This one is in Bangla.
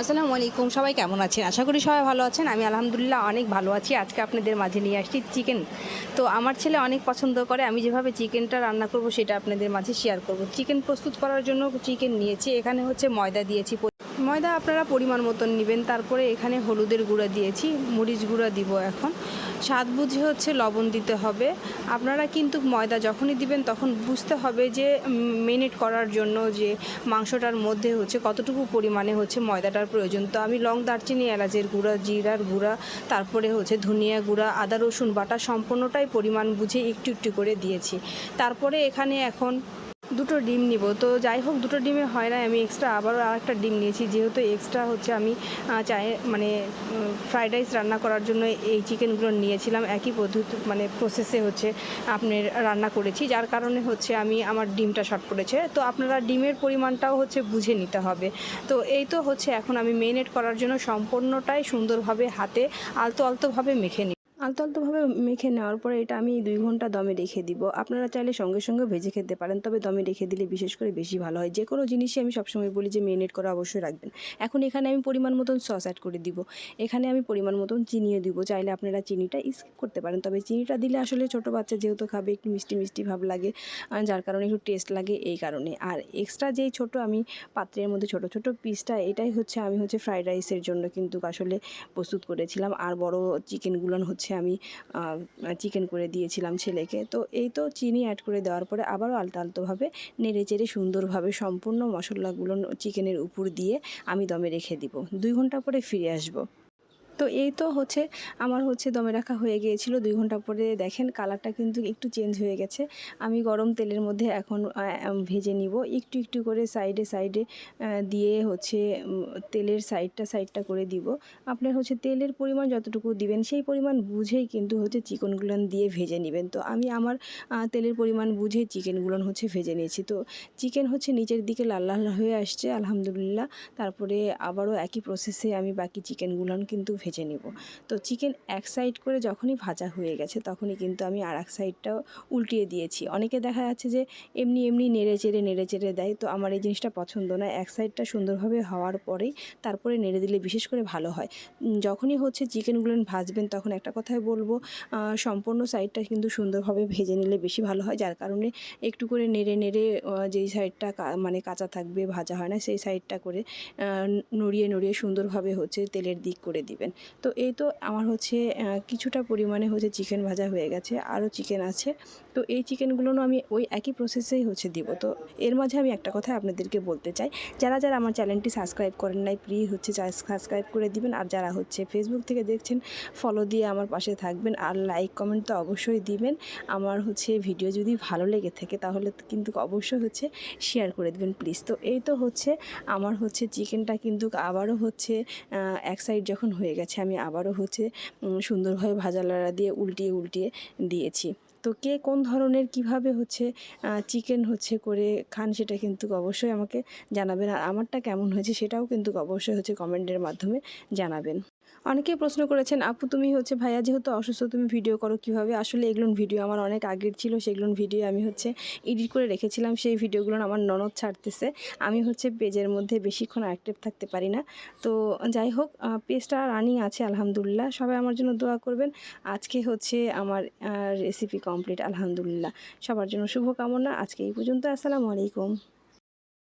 আসসালামু আলাইকুম, সবাই কেমন আছেন? আশা করি সবাই ভালো আছেন। আমি আলহামদুলিল্লাহ অনেক ভালো আছি। আজকে আপনাদের মাঝে নিয়ে আসছি চিকেন। তো আমার ছেলে অনেক পছন্দ করে। আমি যেভাবে চিকেনটা রান্না করব সেটা আপনাদের মাঝে শেয়ার করব। চিকেন প্রস্তুত করার জন্য চিকেন নিয়েছি। এখানে হচ্ছে ময়দা দিয়েছি ময়দা আপনারা পরিমাণ মতন নেবেন। তারপরে এখানে হলুদের গুঁড়া দিয়েছি, মরিচ গুঁড়া দিব এখন। স্বাদ বুঝে হচ্ছে লবণ দিতে হবে। আপনারা কিন্তু ময়দা যখনই দিবেন তখন বুঝতে হবে যে মেনেট করার জন্য যে মাংসটার মধ্যে হচ্ছে কতটুকু পরিমাণে হচ্ছে ময়দাটার প্রয়োজন। তো আমি লং দারচিনি, এলাচের গুঁড়া, জিরার গুঁড়া, তারপরে হচ্ছে ধনিয়া গুঁড়া, আদা, রসুন বাটা সম্পূর্ণটাই পরিমাণ বুঝে একটু একটু করে দিয়েছি। তারপরে এখানে এখন দুটো ডিম নিব। তো যাই হোক, দুটো ডিমে হয় না আমি এক্সট্রা আবারও আর একটা ডিম নিয়েছি। যেহেতু এক্সট্রা হচ্ছে আমি চাই মানে ফ্রাইড রাইস রান্না করার জন্য এই চিকেনগুলো নিয়েছিলাম। একই পদ্ধতি মানে প্রসেসে হচ্ছে আপনার রান্না করেছি। যার কারণে হচ্ছে আমি আমার ডিমটা শর্ট পড়েছে তো আপনারা ডিমের পরিমাণটাও হচ্ছে বুঝে নিতে হবে। তো এই তো হচ্ছে এখন আমি মেরিনেট করার জন্য সম্পূর্ণটাই সুন্দরভাবে হাতে আলতো আলতোভাবে মেখে নিই আলতো আলতোভাবে মেখে নেওয়ার পরে এটা আমি দুই ঘণ্টা দমে রেখে দিব। আপনারা চাইলে সঙ্গে সঙ্গে ভেজে খেতে পারেন, তবে দমে রেখে দিলে বিশেষ করে বেশি ভালো হয়। যে কোনো জিনিসই আমি সবসময় বলি যে মেরিনেট করা অবশ্যই রাখবেন। এখন এখানে আমি পরিমাণ মতন সস অ্যাড করে দিব। এখানে আমি পরিমাণ মতন চিনিও দিব। চাইলে আপনারা চিনিটা স্কিপ করতে পারেন, তবে চিনিটা দিলে আসলে ছোটো বাচ্চা যেহেতু খাবে, একটু মিষ্টি মিষ্টি ভাব লাগে যার কারণে একটু টেস্ট লাগে এই কারণে। আর এক্সট্রা যেই ছোট আমি পাত্রের মধ্যে ছোট ছোট পিসটা এটাই হচ্ছে আমি হচ্ছে ফ্রাইড রাইসের জন্য কিন্তু আসলে প্রস্তুত করেছিলাম। আর বড় চিকেনগুলো হচ্ছে আমি চিকেন করে দিয়েছিলাম ছেলেকে। তো এই তো চিনি অ্যাড করে দেওয়ার পরে আবারও আলতো আলতোভাবে নেড়ে চেড়ে সুন্দরভাবে সম্পূর্ণ মশলাগুলো চিকেনের উপর দিয়ে আমি দমে রেখে দিব। দুই ঘণ্টা পরে ফিরে আসব। তো এই তো হচ্ছে, আমার হচ্ছে দমে রাখা হয়ে গিয়েছিল। দুই ঘণ্টা পরে দেখেন কালারটা কিন্তু একটু চেঞ্জ হয়ে গেছে। আমি গরম তেলের মধ্যে এখন ভেজে নিব। একটু একটু করে সাইডে সাইডে দিয়ে হচ্ছে তেলের সাইডটা সাইডটা করে দিব। আপনার হচ্ছে তেলের পরিমাণ যতটুকু দিবেন, সেই পরিমাণ বুঝেই কিন্তু হচ্ছে চিকেনগুলো দিয়ে ভেজে নেবেন। তো আমি আমার তেলের পরিমাণ বুঝেই চিকেনগুলো হচ্ছে ভেজে নিয়েছি। তো চিকেন হচ্ছে নিচের দিকে লাল লাল হয়ে আসছে, আলহামদুলিল্লাহ। তারপরে আবারও একই প্রসেসে আমি বাকি চিকেনগুলো কিন্তু ভেজে নেব। তো চিকেন এক সাইড করে যখনই ভাজা হয়ে গেছে, তখনই কিন্তু আমি আর এক সাইডটাও উল্টিয়ে দিয়েছি। অনেকে দেখা যাচ্ছে যে এমনি এমনি নেড়ে চেড়ে নেড়ে চেড়ে দেয়। তো আমার এই জিনিসটা পছন্দ না। এক সাইডটা সুন্দরভাবে হওয়ার পরেই তারপরে নেড়ে দিলে বিশেষ করে ভালো হয়। যখনই হচ্ছে চিকেনগুলো ভাজবেন, তখন একটা কথাই বলব সম্পূর্ণ সাইডটা কিন্তু সুন্দরভাবে ভেজে নিলে বেশি ভালো হয়। যার কারণে একটু করে নেড়ে নেড়ে যেই সাইডটা মানে কাঁচা থাকবে, ভাজা হয় না, সেই সাইডটা করে নড়িয়ে নড়িয়ে সুন্দরভাবে হচ্ছে তেলের দিক করে দিবেন। তো এই তো আমার হচ্ছে কিছুটা পরিমাণে হচ্ছে চিকেন ভাজা হয়ে গেছে, আরও চিকেন আছে। তো এই চিকেনগুলো আমি ওই একই প্রসেসেই হচ্ছে দিব। তো এর মাঝে আমি একটা কথা আপনাদেরকে বলতে চাই। যারা যারা আমার চ্যানেলটি সাবস্ক্রাইব করেন নাই প্লিজ হচ্ছে সাবস্ক্রাইব করে দিবেন। আর যারা হচ্ছে ফেসবুক থেকে দেখছেন ফলো দিয়ে আমার পাশে থাকবেন। আর লাইক কমেন্ট তো অবশ্যই দিবেন। আমার হচ্ছে ভিডিও যদি ভালো লেগে থাকে, তাহলে কিন্তু অবশ্যই হচ্ছে শেয়ার করে দেবেন প্লিজ তো এই তো হচ্ছে, আমার হচ্ছে চিকেনটা কিন্তু আবারও হচ্ছে এক সাইড যখন হয়ে গেছে আমি আবারও হচ্ছে সুন্দরভাবে ভাজা লড়া দিয়ে উল্টিয়ে উল্টিয়ে দিয়েছি। তো কে কোন ধরনের কীভাবে হচ্ছে চিকেন হচ্ছে করে খান সেটা কিন্তু অবশ্যই আমাকে জানাবেন। আর আমারটা কেমন হয়েছে সেটাও কিন্তু অবশ্যই হচ্ছে কমেন্টের মাধ্যমে জানাবেন। অনেকেই প্রশ্ন করেছেন, আপু, তুমি হচ্ছে ভাইয়া যেহেতু অসুস্থ, তুমি ভিডিও করো কীভাবে? আসলে এগুলো ভিডিও আমার অনেক আগের ছিল সেগুলো ভিডিও আমি হচ্ছে এডিট করে রেখেছিলাম। সেই ভিডিওগুলো আমার ননদ ছাড়তেছে। আমি হচ্ছে পেজের মধ্যে বেশিক্ষণ অ্যাক্টিভ থাকতে পারি না। তো যাই হোক পেজটা রানিং আছে, আলহামদুলিল্লাহ। সবাই আমার জন্য দোয়া করবেন। আজকে হচ্ছে আমার রেসিপি কমপ্লিট আলহামদুলিল্লাহ। সবার জন্য শুভকামনা। আজকে এই পর্যন্ত। আসসালামু আলাইকুম।